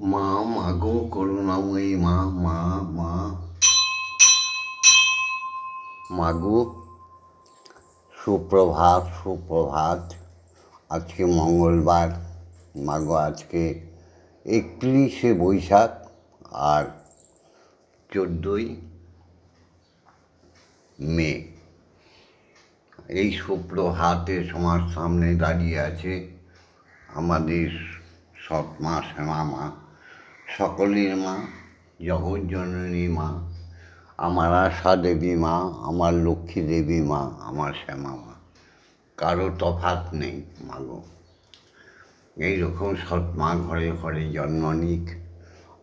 মা মাগো করুণাময়ী মা মা মা। মাগো সুপ্রভাত সুপ্রভাত। আজকে মঙ্গলবার। মাগো আজকে একত্রিশে বৈশাখ আর চোদ্দোই মে। এই সুপ্রভাতে সমাজ সামনে দাঁড়িয়ে আছে আমাদের সৎ মা, শ্যামা মা। সকলের মা জগৎজননী মা আমার আশা দেবী মা আমার লক্ষ্মী দেবী মা আমার শ্যামা মা। কারও তফাত নেই মাগো। এইরকম সৎ মা ঘরে ঘরে জন্ম নিক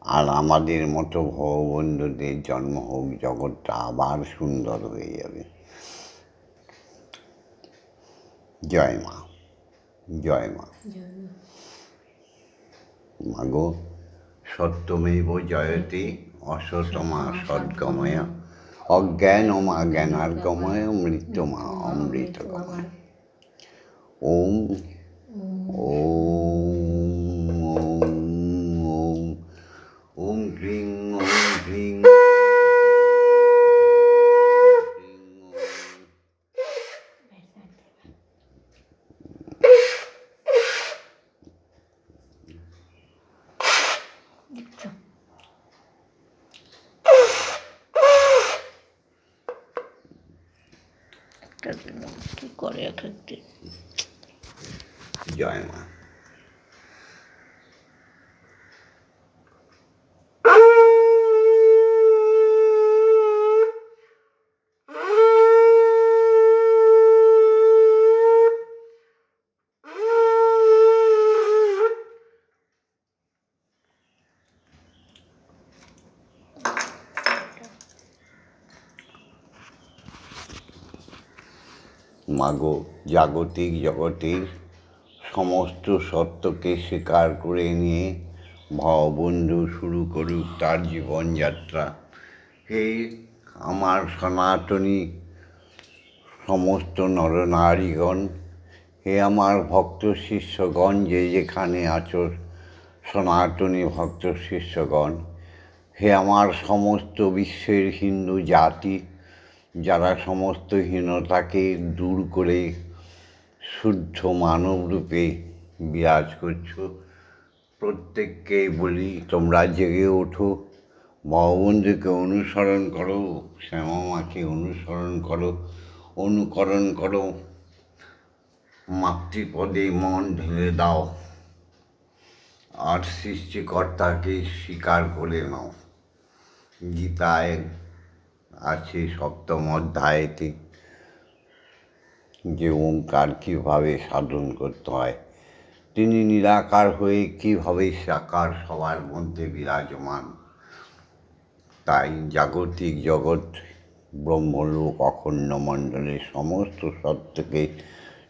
আর আমাদের মতো ভগবন্ধুদের জন্ম হোক জগৎটা আবার সুন্দর হয়ে যাবে। জয় মা। জয় মা। মাগো। সত্যমেব জয়তে অসতমা সদ্গময় অজ্ঞানমা জ্ঞানার্গময় মৃত্যুমা অমৃতগময়। ওম। ওম ওম ওম ওম ক্লিং ওম ক্লিং একটা কি করে এক একদিন জয় মা। মাগো, জাগতিক জগতের সমস্ত সত্যকে স্বীকার করে নিয়ে ভববন্ধু শুরু করুক তার জীবনযাত্রা। হে আমার সনাতনী সমস্ত নরনারীগণ, হে আমার ভক্ত শিষ্যগণ, যে যেখানে আছো সনাতনী ভক্ত শিষ্যগণ, হে আমার সমস্ত বিশ্বের হিন্দু জাতি যারা সমস্ত হীনতাকে দূর করে শুদ্ধ মানব রূপে বিরাজ করছ, প্রত্যেককে বলি তোমরা জেগে ওঠো ভগবন্ধুকে অনুসরণ করো শ্যামা মাকে অনুসরণ করো, অনুকরণ করো, মাতৃপদে মন ঢেলে দাও, আর সৃষ্টিকর্তাকে স্বীকার করে নাও। গীতায় আছে সপ্তম অধ্যায়তে যে ওঙ্কার কীভাবে সাধন করতে হয়। তিনি নিরাকার হয়ে কীভাবে সাকার সবার মধ্যে বিরাজমান। তাই জাগতিক জগৎ ব্রহ্মলোক অখণ্ড মণ্ডলের সমস্ত সত্যকে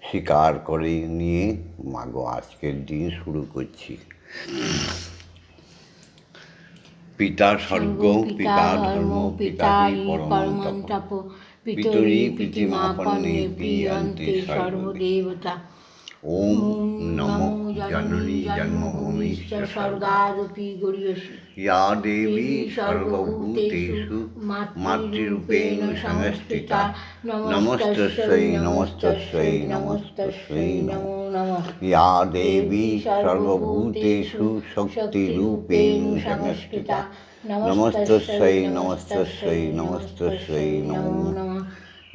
স্বীকার করে নিয়ে মাগো আজকের দিন শুরু করছি। পিতা স্বর্গ পিতা ধর্ম পিতা পরম তপ। পিতরি পিতিমাপন্নে পিয়ন্তে সর্বদেবতা। ওম নমো জননী জন্মভূমি স্বর্গাদপি গরিয়সি ইয়া দেবী সর্বভূতেষু মাতৃরূপেণ সংস্থিতা। নমস্তস্যৈ নমস্তস্যৈ নমস্তস্যৈ নমো ইয়া দেবী সর্বভূতেষু শক্তিরূপেণ সংস্থিতা। নমস্তস্যৈ নমস্তস্যৈ নমস্তস্যৈ নমো।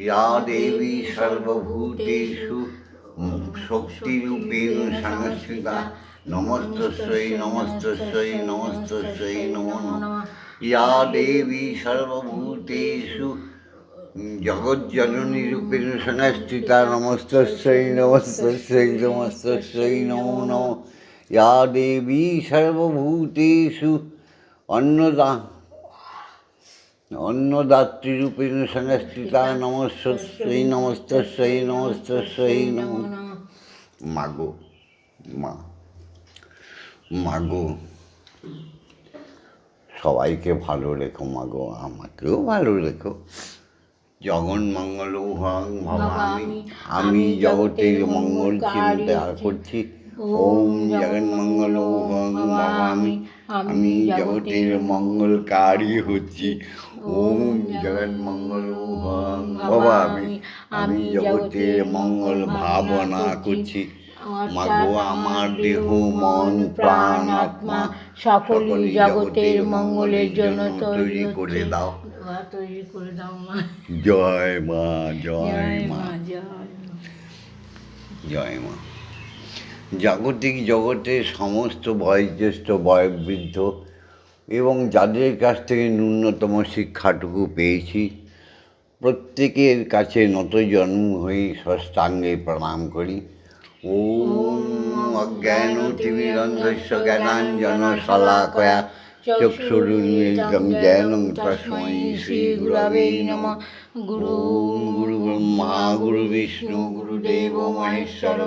ইয়া দেবী সর্বভূতেষু শক্তি শক্তিরূপেণ সংস্কৃতা নমস্তস্যই নমস্তস্যই নমস্তস্যই নমো নমঃ ইয়া দেবী সর্বভূতেষু। জগজ্জননী রূপেণ সংস্থিতা। নমস্তস্যই নমস্তস্যই নমস্তস্যই নমো নম। ইয়া দেবী সর্বভূতেষু। অন্নদা অন্নদাতৃরূপেণ সংস্থিতা নমস্তই নমস্তই নমস্তই নম মাগো মা মাগো। সবাইকে ভালো রেখো মাগো আমাকেও ভালো রেখো। জগন মঙ্গল ভং ভবামি আমি জগতের মঙ্গল চিন্তা করছি। ওম জগন মঙ্গল হং ভবানি আমি জগতের মঙ্গলকারী হচ্ছি। ওম জগন্মঙ্গল ভবামি আমি জগতের মঙ্গল ভাবনা করছি। মাগো আমার দেহ মন প্রাণ আত্মা সকলই জগতের মঙ্গলের জন্য তৈরি করে দাও। তৈরি করে দাও মা। জয় মা জয় মা। জয় মা। জাগতিক জগতে সমস্ত বয়োজ্যেষ্ঠ, বয়োবৃদ্ধ এবং যাদের কাছ থেকে ন্যূনতম শিক্ষাটুকু পেয়েছি, প্রত্যেকের কাছে নত জন্ম হয়ে সষ্টাঙ্গে প্রণাম করি। ওম অজ্ঞান জ্ঞানাঞ্জন শলাকয়া চক্ষুরুন্মিলিতং জ্ঞানং তস্মৈ শ্রীগুরবে নমঃ। গুরু গুরু ব্রহ্মা গুরু বিষ্ণু গুরুদেব মহেশ্বর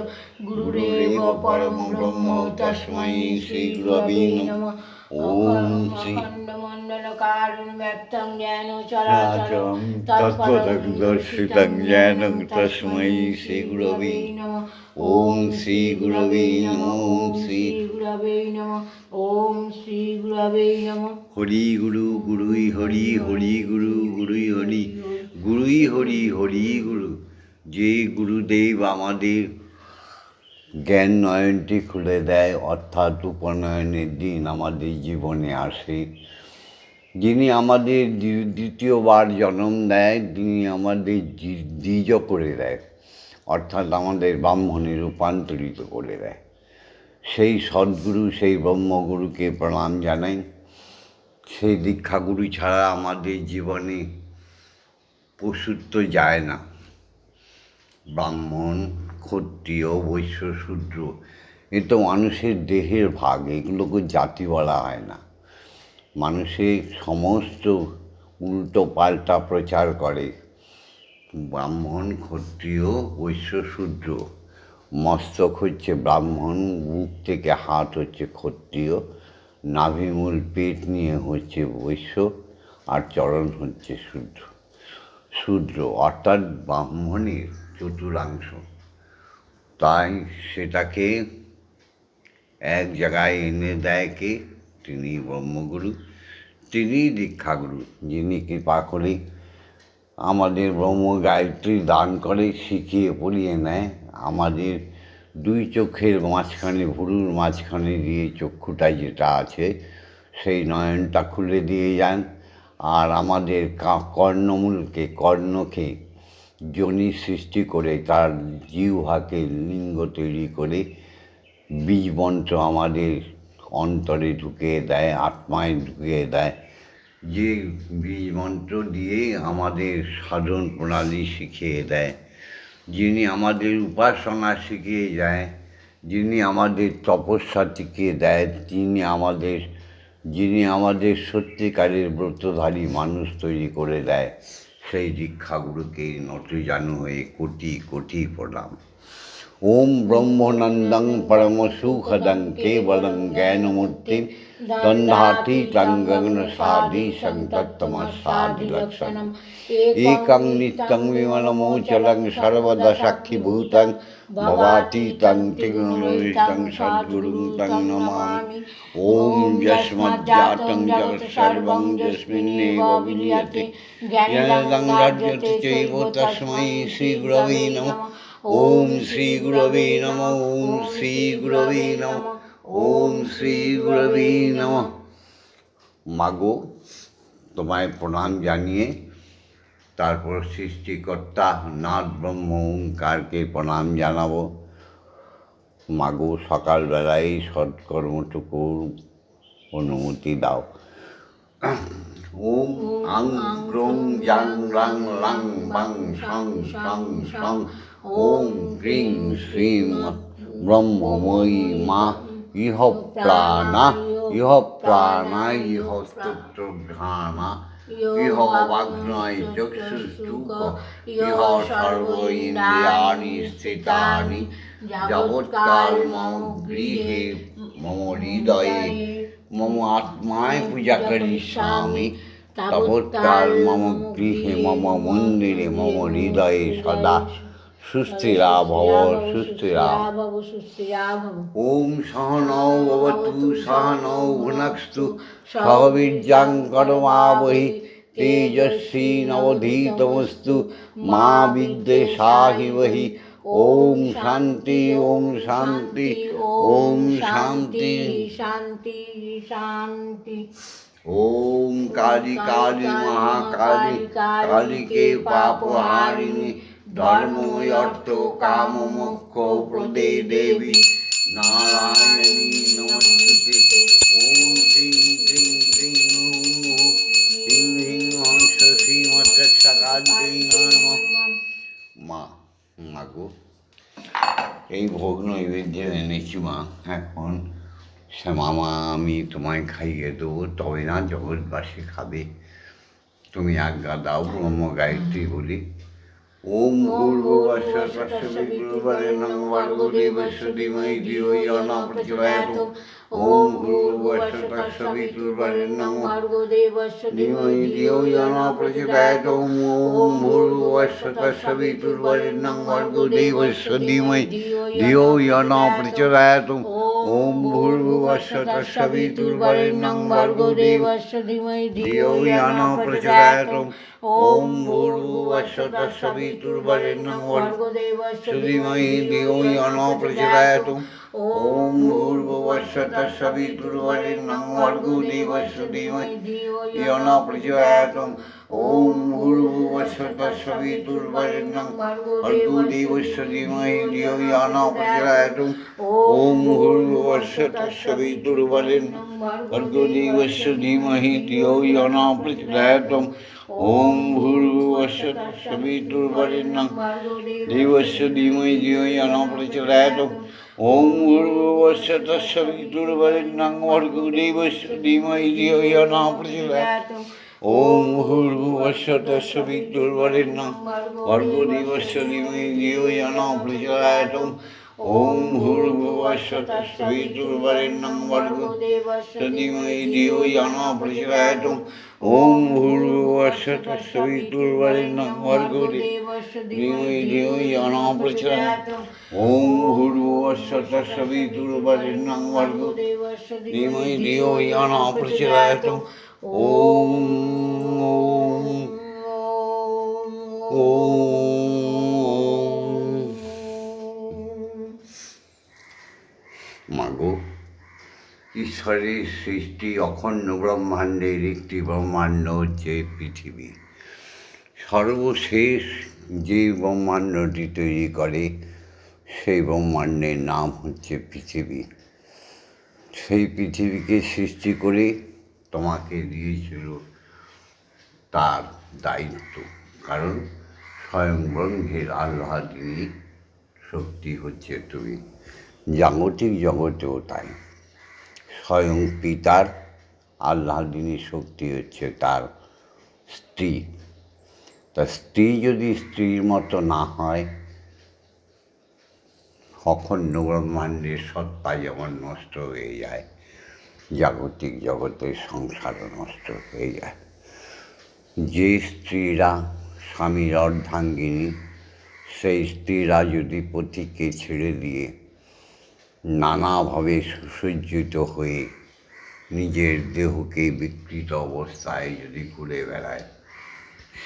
গুরুদেব পরম ব্রহ্ম তস্মৈ শ্রীগুরবে নমঃ। ওম শ্রী জ্ঞান শ্রীগুরবে ওম শ্রী গুরবে ওম শ্রী গুরবে নমঃ। ওম শ্রী গুরবে নমঃ। হরি গুরু গুরুই হরি হরি গুরু গুরুই হরি। গুরুই হরি হরি গুরু। যে গুরুদেব আমাদের জ্ঞান নয়নটি খুলে দেয়, অর্থাৎ উপনয়নের দিন আমাদের জীবনে আসে। যিনি আমাদের দ্বিতীয়বার জন্ম দেয়, তিনি আমাদের দ্বিজ করে দেয়, অর্থাৎ আমাদের ব্রাহ্মণে রূপান্তরিত করে দেয়। সেই সদ্গুরু, সেই ব্রহ্মগুরুকে প্রণাম জানাই। সেই দীক্ষাগুরু ছাড়া আমাদের জীবনে পশুত্ব যায় না। ব্রাহ্মণ ক্ষত্রিয় বৈশ্য শূদ্র এ তো মানুষের দেহের ভাগ, এগুলোকে জাতি বলা হয় না। মানুষের সমস্ত উল্টো পাল্টা প্রচার করে। ব্রাহ্মণ ক্ষত্রিয় বৈশ্য শূদ্র মস্তক হচ্ছে ব্রাহ্মণ, বুক থেকে হাত হচ্ছে ক্ষত্রিয়, নাভিমূল পেট নিয়ে হচ্ছে বৈশ্য, আর চরণ হচ্ছে শূদ্র শূদ্র, অর্থাৎ ব্রাহ্মণের চতুর্থাংশ তাই সেটাকে এক জায়গায় এনে দেয় কে? তিনি ব্রহ্মগুরু, তিনি দীক্ষাগুরু, যিনি কৃপা করে আমাদের ব্রহ্ম গায়ত্রী দান করে, শিখিয়ে পড়িয়ে নেয়। আমাদের দুই চোখের মাঝখানে, ভুরুর মাঝখানে দিয়ে চক্ষুটা যেটা আছে, সেই নয়নটা খুলে দিয়ে যান। আর আমাদের কর্ণমূলকে, কর্ণকে যোনি সৃষ্টি করে, তার জিহ্বাকে লিঙ্গ তৈরি করে বীজ মন্ত্র আমাদের অন্তরে ঢুকিয়ে দেয়, আত্মায় ঢুকিয়ে দেয়। যে বীজ মন্ত্র দিয়ে আমাদের সাধন প্রণালী শিখিয়ে দেয়, যিনি আমাদের উপাসনা শিখিয়ে যায়, যিনি আমাদের তপস্যা শিখিয়ে দেয়, তিনি আমাদের, যিনি আমাদের সত্যিকারের ব্রতধারী মানুষ তৈরি করে দেয়। से दीक्षागुरु के नतुजानुए कोटि कोटि प्रणाम ओम ब्रह्मनंदं परम सुखदं केवलं ज्ञानमूर्ति दंधाति तंगन साधि संतत्तम साधि लक्षणम एकं नित्यं विमलमोचलं सर्वदशक्ति भूतं भवाति तं तिङ्गुं सद्गुरुं तं नमामि। ॐ यस्मज्जातं जगत् सर्वं यस्मिन्नेव विलीयते ज्ञानदं रज्यते चैव तस्मै श्रीगुरवे नमः। ॐ श्रीगुरवे नमः। ॐ श्रीगुरवे नमः। ॐ श्रीगुरवे नमः। मागो तुम्हारे प्रणाम जानिए। তারপর সৃষ্টিকর্তা নাথ ব্রহ্ম ওঙ্কারকে প্রণাম জানাব। মাগো, সকালবেলায় সৎকর্মটুকু অনুমতি দাও। ওম আং ক্রোং জাং রাং লাং বাং সং সং সং। ওম ক্রিং শ্রীম ব্রহ্মময়ী মা। ইহ প্রাণা ইহ প্রাণা, ইহ স্তোত্রঘ্রাণা ইহ বাগ্নয় চক্ষুষ্টুক ইহ সর্ব ইন্দ্রিয়াণি স্থিতানি যাবৎকাল মম গৃহে মম হৃদয়ে মম আত্মায় পূজা করিষ্যামি তাবৎকাল মম গৃহে মম মন্দিরে মম হৃদয়ে সদা সুস্থিরা ভব সুস্থিরা ভব সুস্থিরা ভব ওম সহনৌ ভবতু সহনৌ ভুনক্স্তু সহবীর্যাং করমাবহি তেজস্বী নবধীতমস্তু মা বিদ্বেষাহিবহি ওম শান্তি ওম শান্তি ওম শান্তি। শান্তি শান্তি। ওম কালী কালী মহাকালী কালীকে পাপহারিণী। ধর্ম অর্থ কাম মোক্ষ, প্রদে দেবী। নারায়ণী নমস্তুতে। ওম ক্রিং ক্রিং ক্রিং হিং হিং হংস শ্রীমৎকালী নমঃ। মা মাগো এই ভোগ নৈবেদ্য এনেছি মা। এখন সে মামা, আমি তোমায় খাইয়ে দেবো, তবে না জগৎবাসী খাবে। তুমি আজ্ঞা দাও ব্রহ্ম গায়ত্রী বলি। ওম ভূর্ভুবস্য তস্য বিষ্ণুবরেণ্যং ভর্গো দেবস্য ধীমহি ধিয়ো ইয়ো ন প্রচোদয়াৎ ওম ভূর্ভুবস্য তস্য বিষ্ণুবরেণ্যং ভর্গো দেবস্য ধীমহি ধিয়ো ইয়ো ন প্রচোদয়াৎ ওম ভূর্ভুবস্য তস্য বিষ্ণুবরেণ্যং ভর্গো ওম ভূর্ভুবস্য তস্য বিষ্ণুবরেণ্যং ভর্গো দেবস্য দেবস্য ধীমহি ধিয়ো ইয়ো ন ওম ভূর্ভুবস্য তস্য বিষ্ণুবরেণ্যং ধীমহি প্রচোদয়াৎ ওম ভূর্ভুবস্য তস্য বিষ্ণুবরেণ্যং ভর্গো দেবস্য ধীমহি ইয়ো ন প্রচোদয়াৎ ওম ভূর্ভুবস্য তস্য বিষ্ণুবরেণ্যং ভর্গো দেবস্য ধীমহি ধিয়ো ইয়ো ন প্রচোদয়াৎ ওম ভূর্ভুবস্য তস্য বিষ্ণুবরেণ্যং ভর্গো দেবস্য ধীমহি ধিয়ো ইয়ো ন প্রচোদয়াৎ ওম ভূর্ভুবস্য ওম ভূর্ভুবস্য তস্য বিষ্ণুবরেণ্যং ভর্গো দেবস্য ধীমহি ধিয়ো ন প্রচোদয়াৎ ওম ভূর্ভুবস্য তস্য বিষ্ণুবরেণ্যং ভর্গো ধীমহি ধিয়ো ন প্রচোদয়াৎ ওম ভূর্ভুবস্য তস্য বিষ্ণুবরেণ্যং ভর্গো দেবস্য ধীমহি ধিয়ো ইয়ো ন প্রচোদয়াৎ ওম ভূর্ভুবস্য তস্য বিষ্ণুবরেণ্যং ভর্গো দেবস্য ধীমহি ধিয়ো ইয়ো ন প্রচোদয়াৎ ওম ভূর্ভুবস্য তস্য বিষ্ণুবরেণ্যং ভর্গো ঈশ্বরের সৃষ্টি অখণ্ড ব্রহ্মাণ্ডের একটি ব্রহ্মাণ্ড হচ্ছে পৃথিবী। সর্বশেষ যে ব্রহ্মাণ্ডটি তৈরি করে, সেই ব্রহ্মাণ্ডের নাম হচ্ছে পৃথিবী। সেই পৃথিবীকে সৃষ্টি করে তোমাকে দিয়েছিল তার দায়িত্ব। কারণ স্বয়ং ব্রহ্মের আল্লাহদিনী শক্তি হচ্ছে তুমি। জাগতিক জগতেও তাই। স্বয়ং পিতার আল্লাহদিনী শক্তি হচ্ছে তার স্ত্রী। তা স্ত্রী যদি স্ত্রীর মতো না হয়, অখণ্ড ব্রহ্মাণ্ডের সত্তা যেমন নষ্ট হয়ে যায়, জাগতিক জগতের সংসারও নষ্ট হয়ে যায়। যে স্ত্রীরা স্বামীর অর্ধাঙ্গিনী, সেই স্ত্রীরা যদি পতিকে ছেড়ে দিয়ে নানাভাবে সুসজ্জিত হয়ে নিজের দেহকে বিকৃত অবস্থায় যদি ঘুরে বেড়ায়,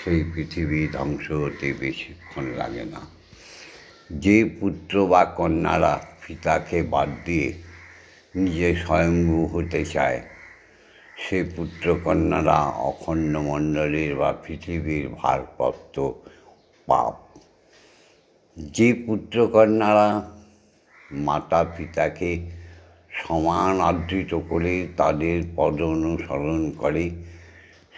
সেই পৃথিবী ধ্বংস হতে বেশিক্ষণ লাগে না। যে পুত্র বা কন্যারা পিতাকে বাদ দিয়ে নিজে স্বয়ম্ভূ হতে চায়, সে পুত্র কন্যারা অখণ্ড মণ্ডলের বা পৃথিবীর ভারপ্রাপ্ত পাপ। যে পুত্র কন্যারা মাতা পিতাকে সমান আদৃত করে তাদের পদ অনুসরণ করে।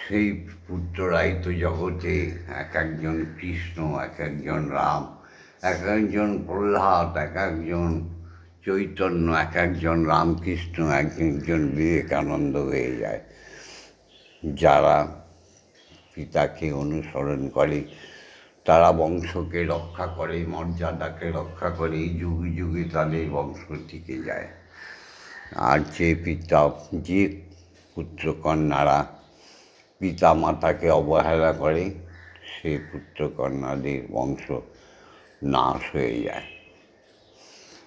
সেই পুত্ররাই তো জগতে এক একজন কৃষ্ণ, এক একজন রাম, এক একজন প্রহ্লাদ, এক একজন চৈতন্য, এক একজন রামকৃষ্ণ, এক একজন বিবেকানন্দ হয়ে যায়। যারা পিতাকে অনুসরণ করে তারা বংশকে রক্ষা করে, মর্যাদাকে রক্ষা করে যুগে যুগে তাদের বংশ টিকে যায়। আর যে পিতা, যে পুত্রকন্যারা পিতা মাতাকে অবহেলা করে, সে পুত্রকন্যাদের বংশ নাশ হয়ে যায়।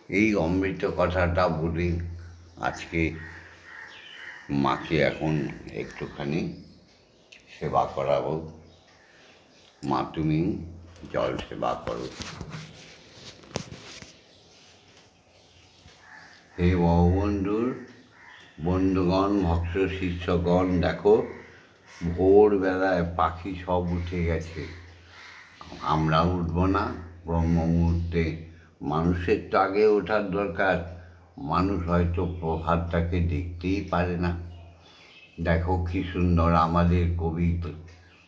এই অমৃত কথাটা বলি আজকে মাকে এখন একটুখানি সেবা করাবো। মা তুমি জল সেবা করো। হে ভববন্ধুর বন্ধুগণ, ভক্ত শিষ্যগণ, দেখো, ভোরবেলায় পাখি সব উঠে গেছে। আমরা উঠবো না ব্রহ্ম মুহূর্তে মানুষের তো আগে ওঠার দরকার। মানুষ হয়তো প্রভাতটাকে দেখতেই পারে না। দেখো কি সুন্দর আমাদের কবি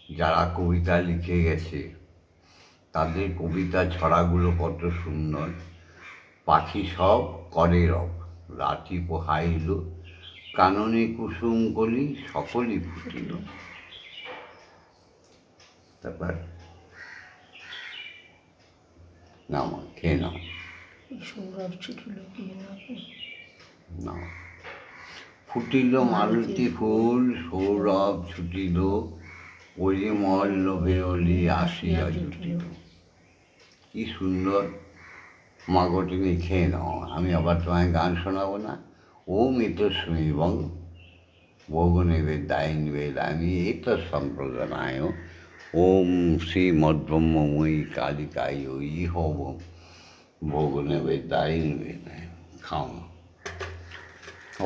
যারা কবিতা লিখে গেছে তাদের কবিতা ছড়াগুলো কত সুন্দর। পাখি সব করে রব রাতি পোহাইল কাননে কুসুম কলি সকলই ফুটিল। তারপর নাও খেয়ে নাও সৌরভ না ফুটিল মালতী ফুল সৌরভ ছুটিল। পরিমল বেরলি আসিয়া জুটিল। কি সুন্দর মাগো তুমি খেয়ে নাও। আমি আবার তোমায় গান শোনাবো না। ও মিত শুনিবং ভোগনেবে দায়ন বেদামি এত সম্প্রদানায়। ওম শ্রী মদ্ব্রহ্মময়ী কালিকায় ই হব ভোগনেবে দায়ন বেদায় খাও।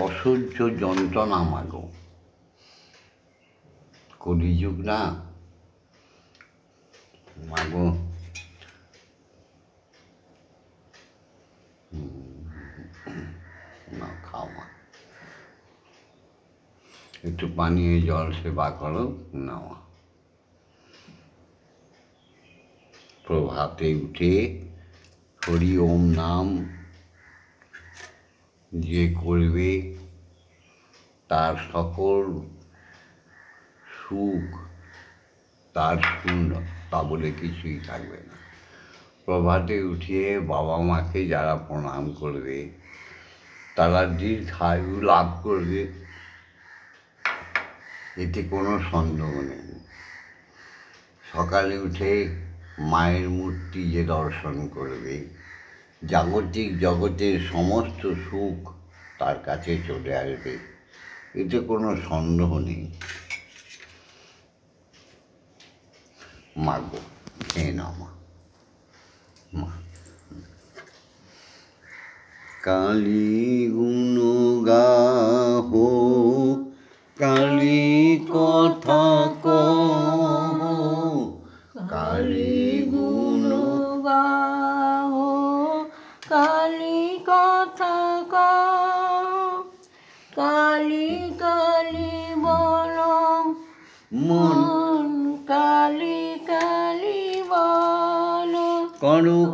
অসহ্য যন্ত্রণা মাগো। কলিযুগ না? মাগো। না, খাও একটু পানীয় জল সেবা করো নেওয়া প্রভাতে উঠে হরি ওম নাম যে করবে তার সকল সুখ, তার শূন্য, তা বলে কিছুই থাকবে না। প্রভাতে উঠিয়ে বাবা মাকে যারা প্রণাম করবে, তারা দীর্ঘায়ু লাভ করবে, এতে কোনো সন্দেহ নেই। সকালে উঠে মায়ের মূর্তি যে দর্শন করবে, জাগতিক জগতের সমস্ত সুখ তার কাছে চলে আসবে, এতে কোনো সন্দেহ নেই। মাগো খেয়ে নাও মা মা কালী গুণ গাহ কালী কথা কহ কালী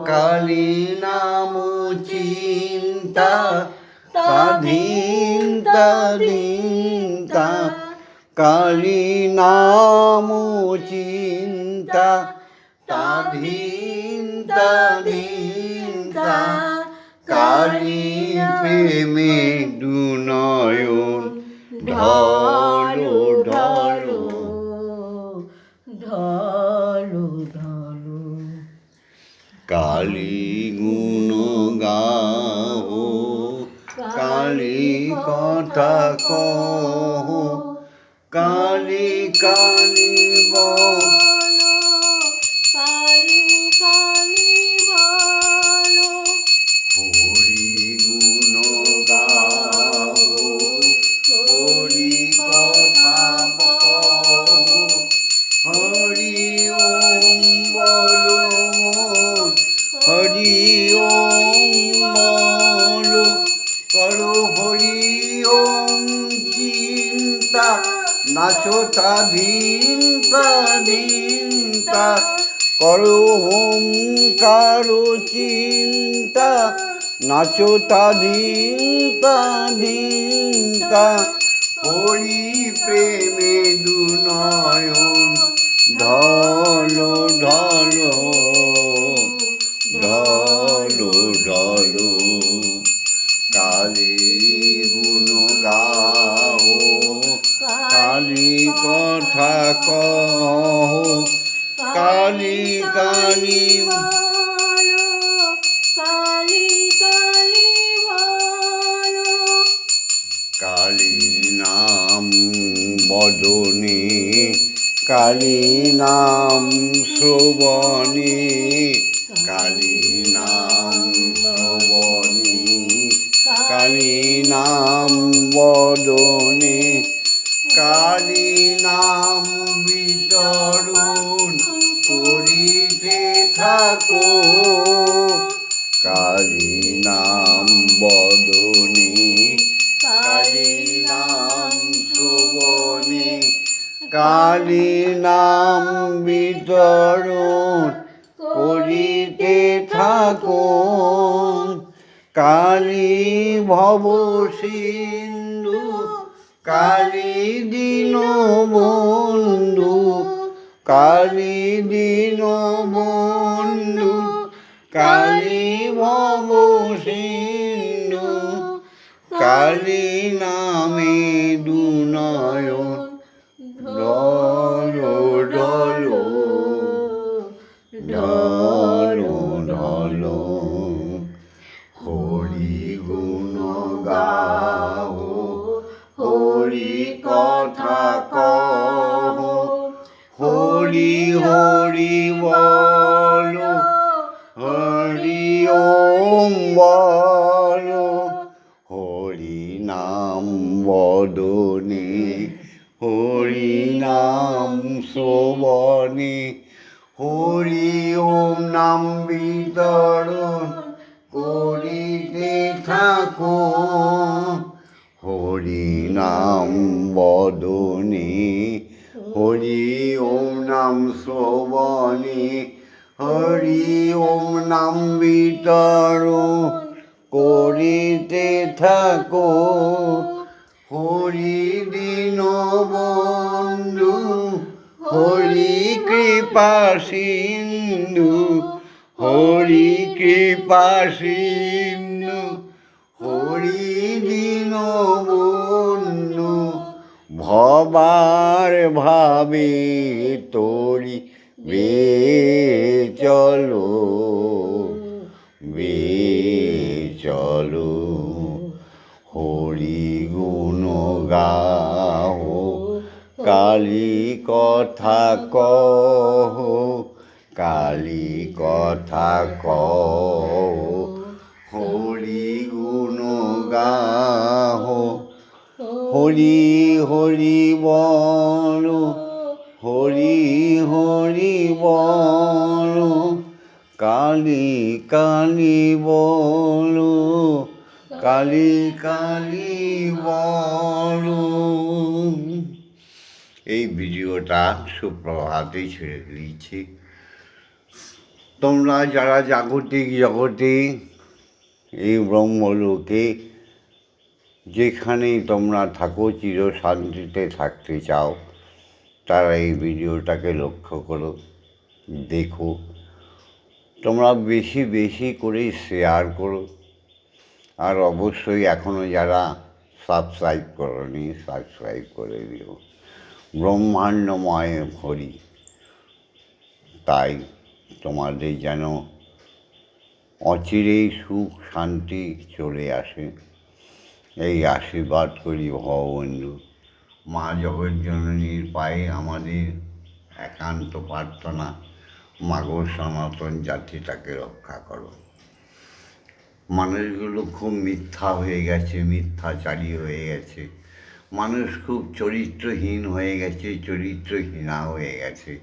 কালী নাম চিন্তা তাধীন তাধীন তা কালী নাম চিন্তা তাধীন তাধীন তা কালী প্রেমে দুনয়ন, ঢলো কহ কালী কালী হরি ওম বলো। হরি নাচো তাধীন তাধীনতা করো হোম কারও চিন্তা। নাচো তাধীন তাধীনতা হরি প্রেমে দুনয়ন। ঢলো ঢলো ঢলো ঢলো। কালী গুণ গাও। কালী কথা কহ, কালী কালী কালী নাম বদনে, কালী নাম শ্রবণে কালী নাম শ্রবণে কালী নাম বদনে কালী নাম বিতরণ করিতে থাকো। কালী নাম বদনে, কালী নাম শ্রবণে, কালী নাম বিতরণ করিতে থাকো। কালী ভব সিন্ধু কালী দিন বন্ধু কালি দিন বন্ধু কালি ভব সিন্ধু কালি নামে দুনয়ন হরি বল, হরি ওম বল, হরি নাম বদনে, হরি নাম শোভনে, হরি ওম নাম বিতরণ করিতে থাকো হরি নাম বদনে, হরি ওম নাম শোভনে। হরি ওম নাম বিতরণ। করিতে থাকো। হরি দিন বন্ধু হরি কৃপা সিন্ধু। হরি কৃপা সিন্ধু। হরি দিন বন্ধু ভবার ভাবে তোরি বে চলো বে চলো। হরি গুণ গাও, কালী কথা কহ, কালী কথা কহ। হরি গুণ গাহ হরি হরি বল, হরি হরি বল, কালী কালী বল, কালী কালী বল। এই ভিডিওটা সুপ্রভাতে ছেড়ে দিয়েছি। তোমরা যারা জাগতিক জগতে এই ব্রহ্মলোকে যেখানেই তোমরা থাকো চির শান্তিতে থাকতে চাও, তারা এই ভিডিওটাকে লক্ষ্য করো, দেখো। তোমরা বেশি বেশি করে শেয়ার করো। আর অবশ্যই এখনও যারা সাবস্ক্রাইব করনি সাবস্ক্রাইব করে দিও। ব্রহ্মাণ্ডময় হরি। তাই তোমাদের যেন অচিরেই সুখ শান্তি চলে আসে। এই আশীর্বাদ করি ভগবন্ধু মা জগজ্জননীর পায়ে আমাদের একান্ত প্রার্থনা। মাগো সনাতন জাতিটাকে রক্ষা করো। মানুষগুলো খুব মিথ্যা হয়ে গেছে, মিথ্যাচারী হয়ে গেছে। মানুষ খুব চরিত্রহীন হয়ে গেছে, চরিত্রহীনা হয়ে গেছে।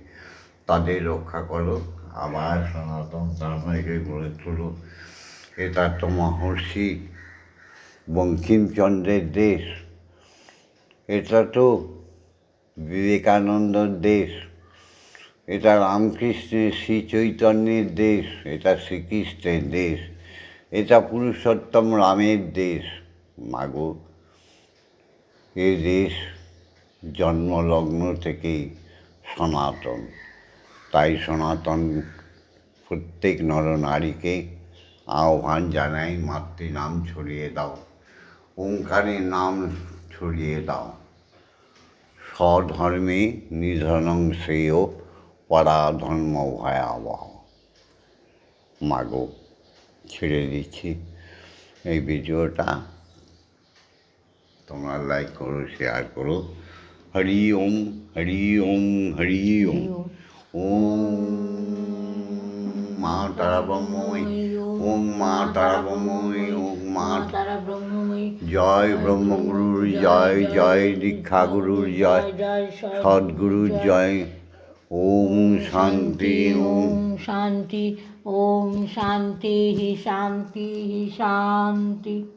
তাদের রক্ষা করো, আবার সনাতন ধর্মকে গড়ে তোলো। এটা তো মহর্ষি বঙ্কিমচন্দ্রের দেশ। এটা তো বিবেকানন্দর দেশ। এটা রামকৃষ্ণের শ্রী চৈতন্যের দেশ। এটা শ্রীকৃষ্ণের দেশ। এটা পুরুষোত্তম রামের দেশ। মাগো, এ দেশ জন্মলগ্ন থেকেই সনাতন। তাই সনাতন প্রত্যেক নরনারীকে আহ্বান জানাই, মাতৃনাম ছড়িয়ে দাও। ওঙ্কারের নাম ছড়িয়ে দাও। স্বধর্মে নিধনং শ্রেয় পরাধর্ম ভয়াবহ। মাগো ছেড়ে দিচ্ছি এই ভিডিওটা। তোমরা লাইক করো শেয়ার করো। হরি ওম হরি ওম হরি ওম। ওম। মা তারা ব্রহ্মই ওম মা তারা ব্রহ্মই ওম মা তারা ব্রহ্মময়ী জয় ব্রহ্মগুরুর জয় জয় দীক্ষাগুরুর জয় সদ্গুরুর জয়। ওম শান্তি ওম শান্তি ওম শান্তি শান্তি শান্তি।